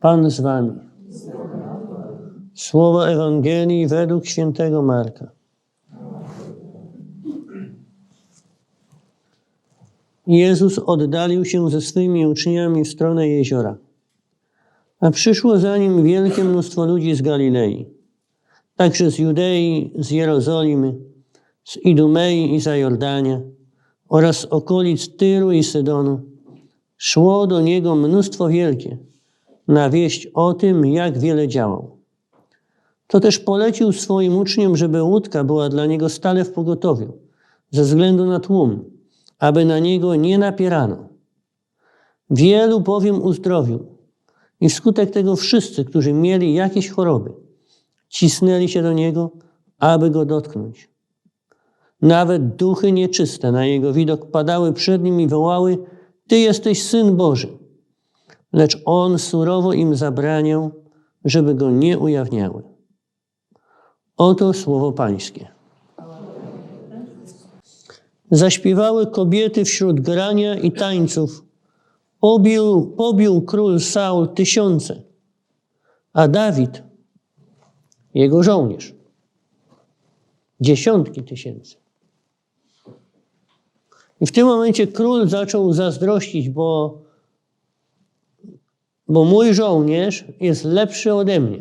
Pan z wami. Słowa Ewangelii według świętego Marka. Jezus oddalił się ze swymi uczniami w stronę jeziora, a przyszło za nim wielkie mnóstwo ludzi z Galilei, także z Judei, z Jerozolimy, z Idumei i Zajordania oraz okolic Tyru i Sydonu. Szło do niego mnóstwo wielkie, na wieść o tym, jak wiele działał. To też polecił swoim uczniom, żeby łódka była dla niego stale w pogotowiu, ze względu na tłum, aby na niego nie napierano. Wielu bowiem uzdrowił i wskutek tego wszyscy, którzy mieli jakieś choroby, cisnęli się do niego, aby go dotknąć. Nawet duchy nieczyste na jego widok padały przed nim i wołały: Ty jesteś syn Boży. Lecz on surowo im zabraniał, żeby go nie ujawniały. Oto słowo Pańskie. Zaśpiewały kobiety wśród grania i tańców. Pobił, pobił król Saul tysiące, a Dawid, jego żołnierz, dziesiątki tysięcy. I w tym momencie król zaczął zazdrościć, bo, bo mój żołnierz jest lepszy ode mnie.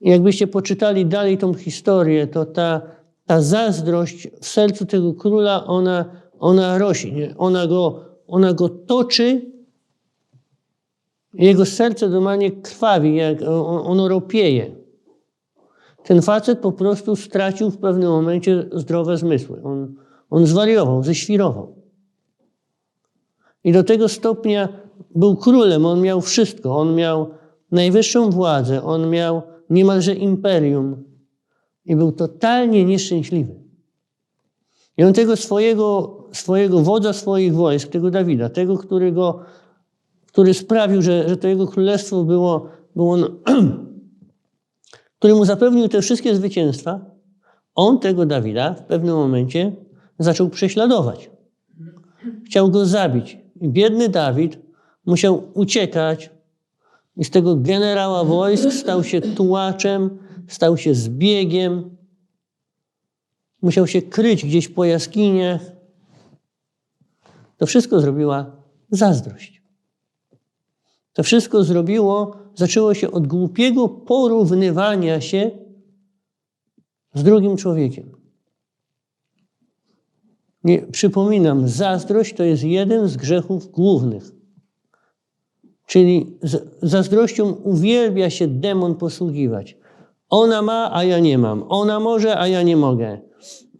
Jakbyście poczytali dalej tą historię, to ta, ta zazdrość w sercu tego króla, ona, ona rośnie, ona go, ona go toczy. Jego serce normalnie krwawi, jak ono ropieje. Ten facet po prostu stracił w pewnym momencie zdrowe zmysły. On, on zwariował, ześwirował. I do tego stopnia był królem, on miał wszystko. On miał najwyższą władzę, on miał niemalże imperium i był totalnie nieszczęśliwy. I on tego swojego, swojego wodza swoich wojsk, tego Dawida, tego, którego, który sprawił, że, że to jego królestwo było, było który mu zapewnił te wszystkie zwycięstwa, on tego Dawida w pewnym momencie zaczął prześladować. Chciał go zabić. Biedny Dawid musiał uciekać i z tego generała wojsk stał się tułaczem, stał się zbiegiem. Musiał się kryć gdzieś po jaskiniach. To wszystko zrobiła zazdrość. To wszystko zrobiło, zaczęło się od głupiego porównywania się z drugim człowiekiem. Nie, przypominam, zazdrość to jest jeden z grzechów głównych. Czyli z zazdrością uwielbia się demon posługiwać. Ona ma, a ja nie mam. Ona może, a ja nie mogę.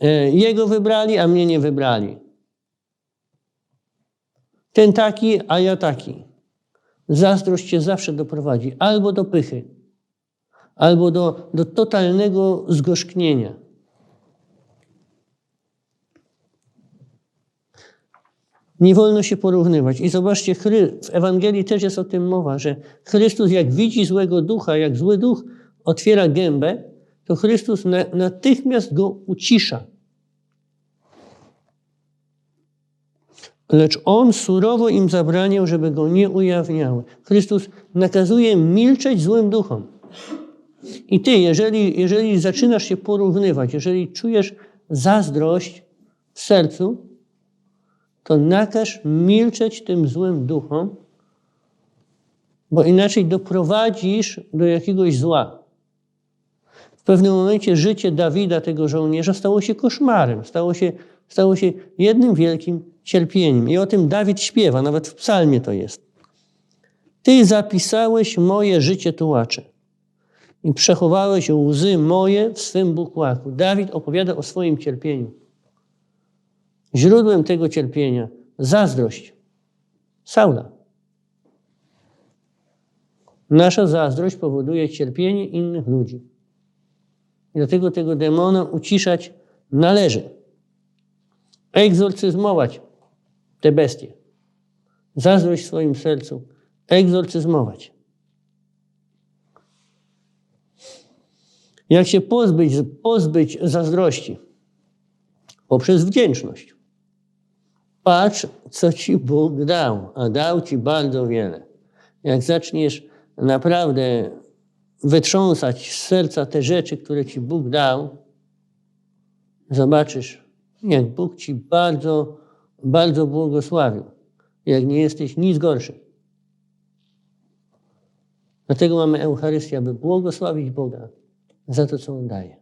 E, jego wybrali, a mnie nie wybrali. Ten taki, a ja taki. Zazdrość cię zawsze doprowadzi albo do pychy, albo do, do totalnego zgorzknienia. Nie wolno się porównywać. I zobaczcie, w Ewangelii też jest o tym mowa, że Chrystus jak widzi złego ducha, jak zły duch otwiera gębę, to Chrystus natychmiast go ucisza. Lecz On surowo im zabraniał, żeby go nie ujawniały. Chrystus nakazuje milczeć złym duchom. I ty, jeżeli, jeżeli zaczynasz się porównywać, jeżeli czujesz zazdrość w sercu, to nakaż milczeć tym złym duchom, bo inaczej doprowadzisz do jakiegoś zła. W pewnym momencie życie Dawida, tego żołnierza, stało się koszmarem, stało się, stało się jednym wielkim cierpieniem. I o tym Dawid śpiewa, nawet w psalmie to jest. Ty zapisałeś moje życie tułacze i przechowałeś łzy moje w swym bukłaku. Dawid opowiada o swoim cierpieniu. Źródłem tego cierpienia zazdrość Saula. Nasza zazdrość powoduje cierpienie innych ludzi. Dlatego tego demona uciszać należy. Egzorcyzmować te bestie. Zazdrość w swoim sercu. Egzorcyzmować. Jak się pozbyć, pozbyć zazdrości? Poprzez wdzięczność. Patrz, co ci Bóg dał, a dał ci bardzo wiele. Jak zaczniesz naprawdę wytrząsać z serca te rzeczy, które ci Bóg dał, zobaczysz, jak Bóg ci bardzo, bardzo błogosławił. Jak nie jesteś nic gorszy. Dlatego mamy Eucharystię, aby błogosławić Boga za to, co On daje.